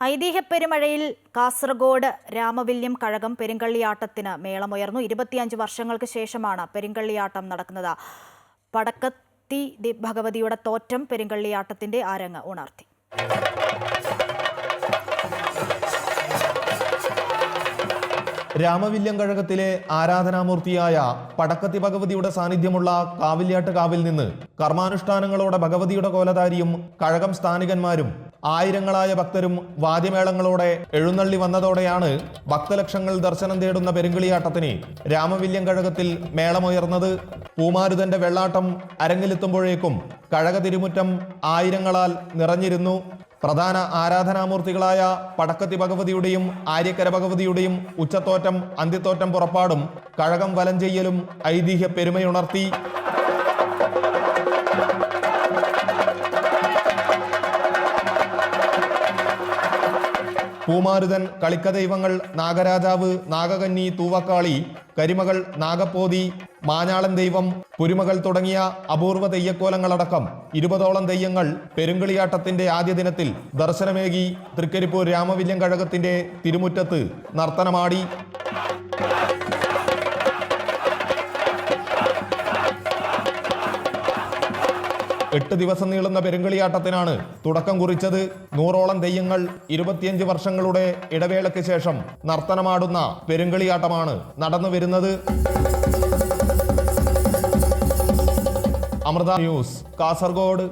ഐതിഹ്യപ്പെരുമഴയിൽ കാസർഗോഡ് രാമവില്യം കഴകം പെരുങ്കള്ളിയാട്ടത്തിന് മേളമുയർന്നു. ഇരുപത്തിയഞ്ച് വർഷങ്ങൾക്ക് ശേഷമാണ് പെരുങ്കള്ളിയാട്ടം നടക്കുന്നത്. പടക്കത്തി ഭഗവതിയുടെ തോറ്റം പെരുങ്കള്ളിയാട്ടത്തിന്റെ ആരങ്ങ് ഉണർത്തി. രാമവില്യം കഴകത്തിലെ ആരാധനാമൂർത്തിയായ പടക്കത്തി ഭഗവതിയുടെ സാന്നിധ്യമുള്ള കാവില്യാട്ട് കാവിൽ നിന്ന് കർമാനുഷ്ഠാനങ്ങളോടെ ഭഗവതിയുടെ കോലധാരിയും കഴകം സ്ഥാനികന്മാരും ആയിരങ്ങളായ ഭക്തരും വാദ്യമേളങ്ങളോടെ എഴുന്നള്ളി വന്നതോടെയാണ് ഭക്തലക്ഷങ്ങൾ ദർശനം തേടുന്ന പെരുങ്കിളിയാട്ടത്തിന് രാമവില്യം കഴകത്തിൽ മേളമുയർന്നത്. പൂമാരുതന്റെ വെള്ളാട്ടം അരങ്ങിലെത്തുമ്പോഴേക്കും കഴക തിരുമുറ്റം ആയിരങ്ങളാൽ നിറഞ്ഞിരുന്നു. പ്രധാന ആരാധനാമൂർത്തികളായ പടക്കത്തി ഭഗവതിയുടെയും ആര്യക്കര ഭഗവതിയുടെയും ഉച്ചത്തോറ്റം അന്ത്യത്തോറ്റം പുറപ്പാടും കഴകം വലം ചെയ്യലും ഐതിഹ്യ പെരുമയുണർത്തി. പൂമാരുതൻ കളിക്കദൈവങ്ങൾ നാഗരാജാവ് നാഗകന്നി തൂവക്കാളി കരിമകൾ നാഗപ്പോതി മാഞ്ഞാളൻ ദൈവം പുരുമകൾ തുടങ്ങിയ അപൂർവ തെയ്യക്കോലങ്ങളടക്കം ഇരുപതോളം തെയ്യങ്ങൾ പെരുങ്കളിയാട്ടത്തിന്റെ ആദ്യ ദിനത്തിൽ ദർശനമേകി തൃക്കരിപ്പൂർ രാമവില്യം കഴകത്തിന്റെ തിരുമുറ്റത്ത് നർത്തനമാടി എട്ട് ദിവസം നീളുന്ന പെരുങ്കളിയാട്ടത്തിനാണ് തുടക്കം കുറിച്ചത്. നൂറോളം തെയ്യങ്ങൾ ഇരുപത്തിയഞ്ച് വർഷങ്ങളുടെ ഇടവേളയ്ക്ക് ശേഷം നർത്തനമാടുന്ന പെരുങ്കളിയാട്ടമാണ് നടന്നു വരുന്നത്. അമൃത ന്യൂസ് കാസർഗോഡ്.